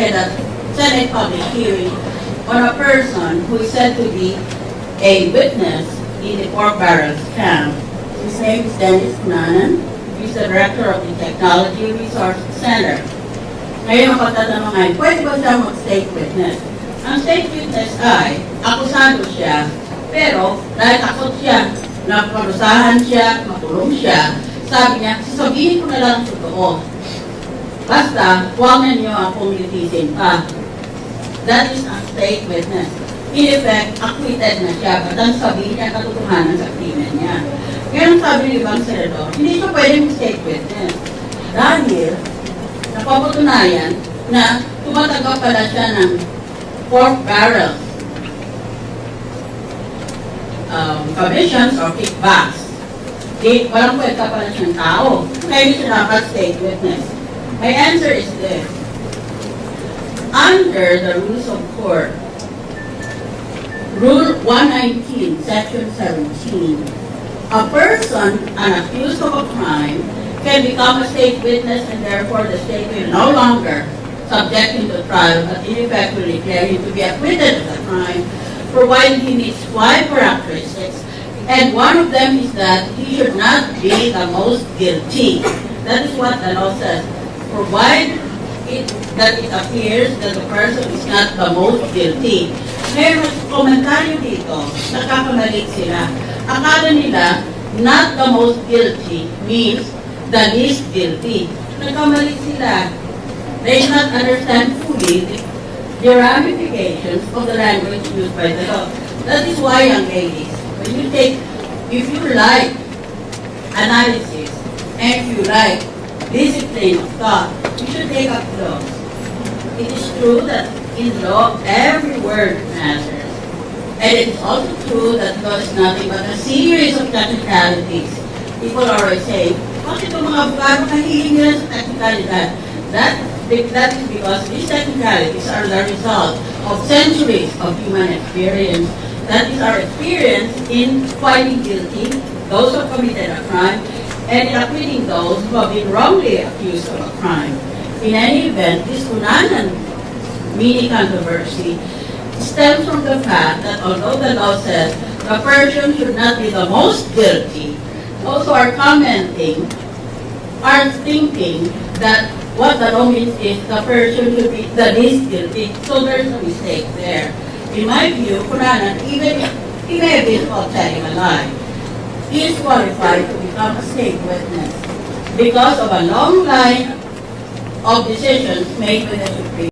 had a Senate public hearing on a person who is said to be a witness in the pork barrel scam. His name is Dennis Cunanan. He's the director of the Technology Resource Center. Ngayon ang pagtatanong pwede ba siya mag-state witness? Ang state witness ay, akusado siya, pero dahil takot siya, na parusahan siya, makulong siya, sabi niya, sasabihin ko na lang ang totoo. Basta, huwag na niyo akong litisin pa. That is a state witness. In effect, acquitted na siya, but ang sabihin niya katotohanan sa krimen niya. Ngayon sabi ni Ibang Senador, hindi siya pwedeng state witness. Dahil, napapatunayan na tumatanggap pala siya ng pork barrel um, commissions or kickbacks. Di, walang kwenta pala siyang tao. Kaya hindi siya dapat state witness. My answer is this. Under the rules of court, Rule 119, Section 17, a person, an accused of a crime, can become a state witness and therefore the state will no longer subject him to trial but in effect will declare him to be acquitted of the crime provided he meets five characteristics and one of them is that he should not be the most guilty. That is what the law says. Provide it, that it appears that the person is not the most guilty. Ngayon, komentaryo dito, nakakamalik sila. Akala nila, not the most guilty means the least guilty. Nagkamali sila. They not understand fully the, the ramifications of the language used by the law. That is why, young ladies, when you take, if you like analysis and you like discipline of thought, you should take up laws. It is true that in law, every word matters. And it is also true that law is nothing but a series of technicalities. People are always saying, bakit itong mga kahiling nila sa technicalidad? That, that is because these technicalities are the result of centuries of human experience. That is our experience in finding guilty those who committed a crime and in acquitting those who have been wrongly accused of a crime. In any event, this Cunanan mini controversy stems from the fact that although the law says the person should not be the most guilty, those who are commenting are thinking that what the law means is the person should be the least guilty, so there's a mistake there. In my view, Cunanan, even if he may have been caught telling a lie, he is qualified to become a state witness because of a long line of decisions made by the Supreme